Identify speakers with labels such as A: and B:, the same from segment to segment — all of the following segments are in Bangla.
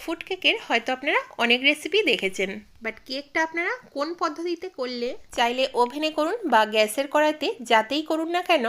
A: ফুড কেকের হয়তো আপনারা অনেক রেসিপি দেখেছেন। বাট কেকটা আপনারা কোন পদ্ধতিতে করলে? চাইলে ওভেনে করুন বা গ্যাসের কড়াইতে যাতেই করুন না কেন,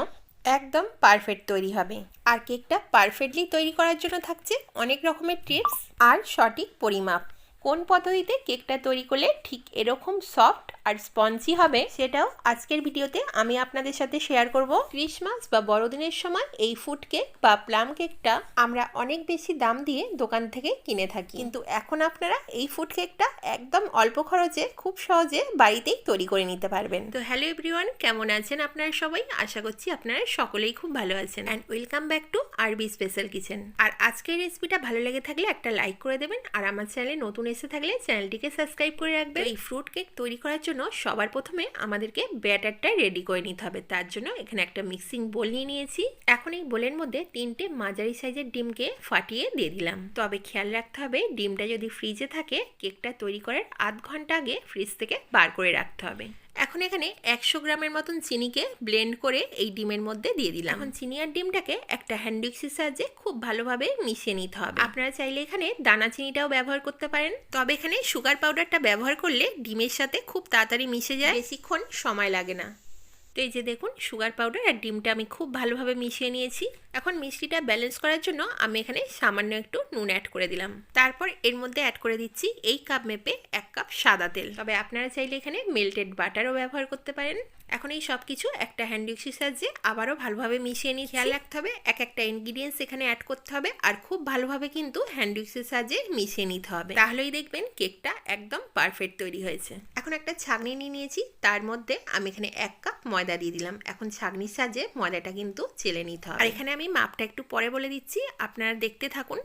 A: একদম পারফেক্ট তৈরি হবে। আর কেকটা পারফেক্টলি তৈরি করার জন্য থাকছে অনেক রকমের টিপস আর সঠিক পরিমাপ। কোন পদ্ধতিতে কেকটা তৈরি করলে ঠিক এরকম সফট আর স্পঞ্জি হবে সেটাও আজকের ভিডিওতে আমি আপনাদের সাথে শেয়ার করব। ক্রিসমাস বা বড়দিনের সময় এই ফুড কেক বা প্লাম কেকটা আমরা অনেক বেশি দাম দিয়ে দোকান থেকে কিনে থাকি। কিন্তু এখন আপনারা এই ফুড কেকটা একদম অল্প খরচে খুব সহজে বাড়িতেই তৈরি করে নিতে পারবেন। তো হ্যালো এভরিওয়ান, কেমন আছেন আপনারা সবাই? আশা করছি আপনারা সকলেই খুব ভালো আছেন। And welcome back to RB special kitchen আর আজকের রেসিপিটা ভালো লেগে থাকলে একটা লাইক করে দেবেন। আর আমার চ্যানেলে নতুন এসে থাকলে চ্যানেলটিকে সাবস্ক্রাইব করে রাখবেন। এই ফ্রুট কেক তৈরি করার সবার প্রথমে আমাদেরকে ব্যাটারটা রেডি করে নিতে হবে। তার জন্য এখানে একটা মিক্সিং বোল নিয়ে নিয়েছি। এখন এই বোলের মধ্যে তিনটে মাঝারি সাইজের ডিমকে ফাটিয়ে দিয়ে দিলাম। তবে খেয়াল রাখতে হবে, ডিমটা যদি ফ্রিজে থাকে কেকটা তৈরি করার আধ ঘণ্টা আগে ফ্রিজ থেকে বার করে রাখতে হবে। এখন এখানে একশো গ্রামের মতন চিনিকে ব্লেন্ড করে এই ডিমের মধ্যে দিয়ে দিলাম। এখন চিনি আর ডিমটাকে একটা হ্যান্ডউইক্সের সাহায্যে খুব ভালোভাবে মিশিয়ে নিতে হবে। আপনারা চাইলে এখানে দানা চিনিটাও ব্যবহার করতে পারেন। তবে এখানে সুগার পাউডারটা ব্যবহার করলে ডিমের সাথে খুব তাড়াতাড়ি মিশে যায়। বেশিক্ষণ সময় লাগে না। তো এই যে দেখুন সুগার পাউডার আর ডিমটা আমি খুব ভালোভাবে মিশিয়ে নিয়েছি। এখন মিষ্টিটা ব্যালেন্স করার জন্য আমি এখানে সামান্য একটু নুন অ্যাড করে দিলাম। তারপর এর মধ্যে অ্যাড করে দিচ্ছি এই কাপ মেপে এক কাপ সাদা তেল। তবে আপনারা চাইলে এখানে মেল্টেড বাটারও ব্যবহার করতে পারেন। এখন এই সব কিছু একটা হ্যান্ডউইক্সের সাহায্যে আবারও ভালোভাবে মিশিয়ে নিয়ে খেয়াল রাখতে হবে, এক একটা ইনগ্রিডিয়েন্টস এখানে অ্যাড করতে হবে আর খুব ভালোভাবে কিন্তু হ্যান্ডউইক্সের সাহায্যে মিশিয়ে নিতে হবে। তাহলেই দেখবেন কেকটা একদম পারফেক্ট তৈরি হয়েছে। এখন একটা ছাগনি নিয়ে নিয়েছি, তার মধ্যে আমি এখানে এক কাপ ময়দা দিয়ে দিলাম। এখন ছাগনির সাহায্যে ময়দাটা কিন্তু চেলে নিতে হবে। আর এখানে মাপটা একটু পরে বলে দিচ্ছি আপনারা দেখতে থাকুন।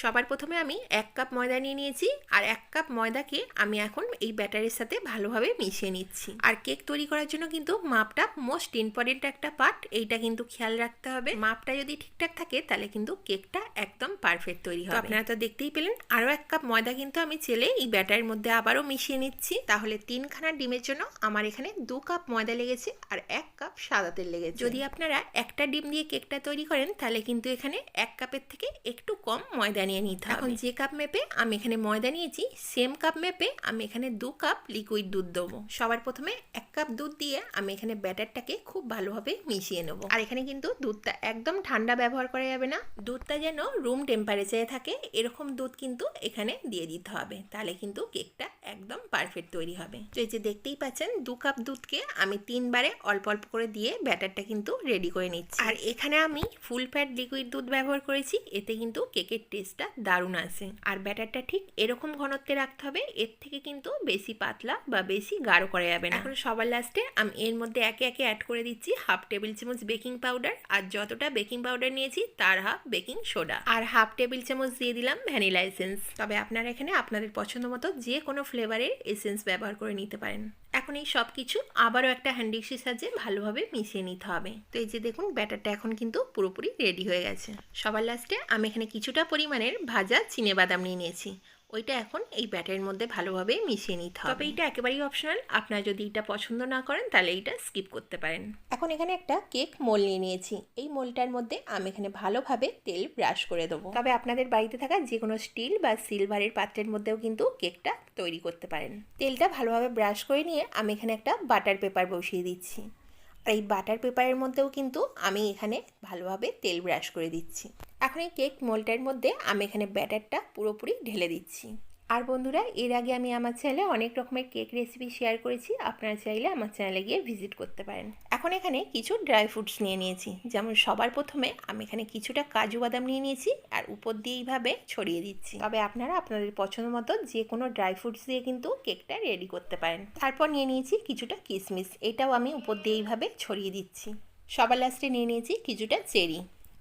A: সবার প্রথমে আমি এক কাপ ময়দা নিয়ে নিয়েছি আর এক কাপ ময়দাকে আমি এখন এই ব্যাটারের সাথে ভালোভাবে মিশিয়ে নিচ্ছি। আর কেক তৈরি করার জন্য কিন্তু মাপটা মোস্ট ইম্পর্টেন্ট একটা পার্ট এইটা কিন্তু খেয়াল রাখতে হবে। মাপটা যদি ঠিকঠাক থাকে তাহলে কিন্তু কেকটা একদম পারফেক্ট তৈরি হবে। আপনারা তো দেখতেই পেলেন আরও এক কাপ ময়দা কিন্তু আমি চেলে এই ব্যাটারের মধ্যে আবারও মিশিয়ে নিচ্ছি। তাহলে তিনখানা ডিমের জন্য আমার এখানে দু কাপ ময়দা লেগেছে আর এক কাপ সাদা তেল লেগেছে। যদি আপনারা একটা ডিম দিয়ে কেকটা তৈরি করেন তাহলে কিন্তু এখানে এক কাপের থেকে একটু কম ময়দা নিয়ে নিতে এখন যে কাপ মেপে আমি এখানে ময়দা নিয়েছি সেম কাপ মেপে আমি এখানে দু কাপ লিকুইড দুধ দেবো। সবার প্রথমে এক কাপ দুধ দিয়ে আমি এখানে ব্যাটারটাকে খুব ভালোভাবে মিশিয়ে নেব। আর এখানে কিন্তু দুধটা একদম ঠান্ডা ব্যবহার করা যাবে না। দুধটা যেন রুম টেম্পারেচারে থাকে এরকম দুধ কিন্তু এখানে দিয়ে দিতে হবে। তাহলে কিন্তু কেকটা একদম পারফেক্ট তৈরি হবে। তো এই যে দেখতেই পাচ্ছেন দু কাপ দুধকে আমি তিনবারে অল্প অল্প করে দিয়ে ব্যাটারটা কিন্তু রেডি করে নিচ্ছি। আর এখানে আমি ফুল ফ্যাট লিকুইড দুধ ব্যবহার করেছি এতে কিন্তু কেকের টেস্টটা দারুণ আসে আর ব্যাটারটা ঠিক এরকম ঘনত্বে রাখতে হবে এর থেকে কিন্তু বেশি পাতলা বা বেশি গাঢ় করা যাবে না। এখন সবার লাস্টে আমি এর মধ্যে একে একে অ্যাড করে দিচ্ছি হাফ টেবিল চামচ বেকিং পাউডার আর যতটা বেকিং পাউডার নিয়েছি তার হাফ বেকিং সোডা আর হাফ টেবিল চামচ দিয়ে দিলাম ভ্যানিলা এসেন্স তবে আপনারা এখানে আপনাদের পছন্দ মতো যে কোনো ফ্লেভারের এসেন্স ব্যবহার করে নিতে পারেন। এখন এই সব কিছু আবারও একটা হ্যান্ডিক্সের সাহায্যে ভালোভাবে মিশিয়ে নিতে হবে। তো এই যে দেখুন ব্যাটারটা এখন কিন্তু পুরোপুরি রেডি হয়ে গেছে। সবার লাস্টে আমি এখানে কিছুটা পরিমাণের ভাজা চিনে বাদাম নিয়ে নিয়েছি। ওইটা এখন এই ব্যাটারের মধ্যে ভালোভাবে মিশিয়ে নিতে হবে। তবে এটা একেবারেই অপশনাল আপনারা যদি এটা পছন্দ না করেন তাহলে এইটা স্কিপ করতে পারেন। এখন এখানে একটা কেক মোল নিয়ে নিয়েছি। এই মোলটার মধ্যে আমি এখানে ভালোভাবে তেল ব্রাশ করে দেবো। তবে আপনাদের বাড়িতে থাকা যে কোনো স্টিল বা সিলভারের পাত্রের মধ্যেও কিন্তু কেকটা তৈরি করতে পারেন। তেলটা ভালোভাবে ব্রাশ করে নিয়ে আমি এখানে একটা বাটার পেপার বসিয়ে দিচ্ছি। আর এই বাটার পেপারের মধ্যেও কিন্তু আমি এখানে ভালোভাবে তেল ব্রাশ করে দিচ্ছি। এখন এই কেক মোল্ডের মধ্যে আমি এখানে ব্যাটারটা পুরোপুরি ঢেলে দিচ্ছি। আর বন্ধুরা, এর আগে আমি আমার চ্যানেলে অনেক রকমের কেক রেসিপি শেয়ার করেছি। আপনারা চাইলে আমার চ্যানেলে গিয়ে ভিজিট করতে পারেন। এখন এখানে কিছু ড্রাই ফ্রুটস নিয়ে নিয়েছি। যেমন সবার প্রথমে আমি এখানে কিছুটা কাজু বাদাম নিয়ে নিয়েছি আর উপর দিয়ে এইভাবে ছড়িয়ে দিচ্ছি। তবে আপনারা আপনাদের পছন্দ মতো যে কোনো ড্রাই ফ্রুটস দিয়ে কিন্তু কেকটা রেডি করতে পারেন। তারপর নিয়ে নিয়েছি কিছুটা কিশমিশ এটাও আমি উপর দিয়ে এইভাবে ছড়িয়ে দিচ্ছি। সবার লাস্টে নিয়ে নিয়েছি কিছুটা চেরি।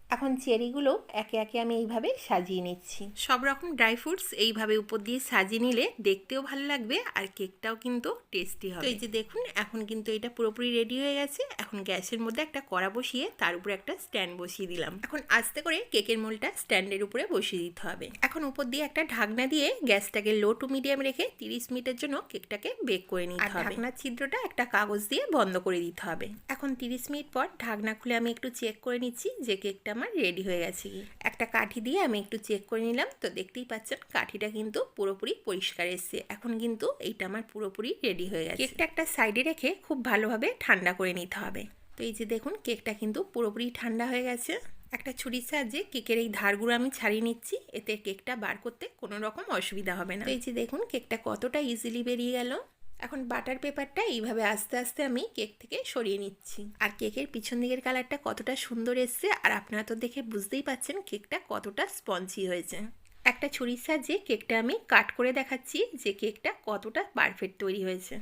A: এখন চেরিগুলো একে একে আমি এইভাবে সাজিয়ে নিচ্ছি। সব রকম ড্রাই ফ্রুটস এইভাবে উপর দিয়ে সাজিয়ে নিলে দেখতেও ভালো লাগবে আর কেকটাও কিন্তু টেস্টি হবে। এই যে দেখুন এখন কিন্তু এটা পুরোপুরি রেডি হয়ে গেছে। এখন গ্যাসের মধ্যে একটা কড়া বসিয়ে তার উপরে একটা স্ট্যান্ড বসিয়ে দিলাম। এখন আস্তে করে কেকের মোলটা স্ট্যান্ডের উপরে বসিয়ে দিতে হবে। এখন উপর দিয়ে একটা ঢাকনা দিয়ে গ্যাসটাকে লো টু মিডিয়াম রেখে তিরিশ মিনিটের জন্য কেকটাকে বেক করে নিতে হবে। ঢাকনার ছিদ্রটা একটা কাগজ দিয়ে বন্ধ করে দিতে হবে। এখন তিরিশ মিনিট পর ঢাকনা খুলে আমি একটু চেক করে নিচ্ছি যে কেকটা আমার রেডি হয়ে গেছে কি একটা কাঠি দিয়ে আমি একটু চেক করে নিলাম তো দেখতেই পাচ্ছেন কাঠিটা কিন্তু পুরোপুরি পরিষ্কার এসছে। এখন কিন্তু এইটা আমার পুরোপুরি রেডি হয়ে গেছে। কেকটা একটা সাইডে রেখে খুব ভালোভাবে ঠান্ডা করে নিতে হবে। তো এই যে দেখুন কেকটা কিন্তু পুরোপুরি ঠান্ডা হয়ে গেছে। একটা ছুরির সাহায্যে কেকের এই ধারগুলো আমি ছাড়িয়ে নিচ্ছি এতে কেকটা বার করতে কোনো রকম অসুবিধা হবে না। তো এই যে দেখুন কেকটা কতটা ইজিলি বেরিয়ে গেল। এখন বাটার পেপারটা এইভাবে আস্তে আস্তে আমি কেক থেকে সরিয়ে নিচ্ছি। আর কেকের পিছন দিকের কালারটা কতটা সুন্দর এসছে আর আপনারা তো দেখে বুঝতেই পাচ্ছেন কেকটা কতটা স্পঞ্জি হয়েছে। একটা ছুরির সাহায্যে কেকটা আমি কাট করে দেখাচ্ছি যে কেকটা কতটা পারফেক্ট তৈরি হয়েছে।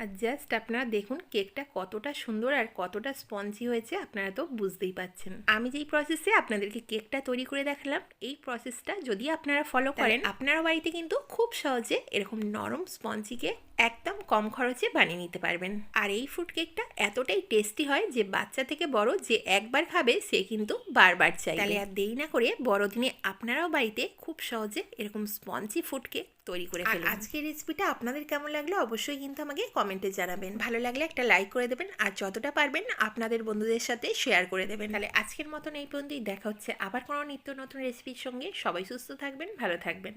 A: আর জাস্ট আপনারা দেখুন কেকটা কতটা সুন্দর আর কতটা স্পঞ্জি হয়েছে আপনারা তো বুঝতেই পাচ্ছেন। আমি যেই প্রসেসে আপনাদেরকে কেকটা তৈরি করে দেখালাম এই প্রসেসটা যদি আপনারা ফলো করেন আপনারা বাড়িতে কিন্তু খুব সহজে এরকম নরম স্পঞ্জি কেক একদম কম খরচে বানিয়ে নিতে পারবেন। আর এই ফ্রুট কেকটা এতটাই টেস্টি হয় যে বাচ্চা থেকে বড় যে একবার খাবে সে কিন্তু বারবার চাই তাহলে আর দেরি না করে বড়দিনে আপনারাও বাড়িতে খুব সহজে এরকম স্পঞ্জি ফুড কেক তৈরি করে ফেলুন। আজকের রেসিপিটা আপনাদের কেমন লাগল অবশ্যই কিন্তু আমাকে কমেন্টে জানাবেন। ভালো লাগলে একটা লাইক করে দেবেন আর যতটা পারবেন আপনাদের বন্ধুদের সাথে শেয়ার করে দেবেন। তাহলে আজকের মতন এই পর্যন্তই। দেখা হচ্ছে আবার কোনো নিত্য নতুন রেসিপির সঙ্গে। সবাই সুস্থ থাকবেন ভালো থাকবেন।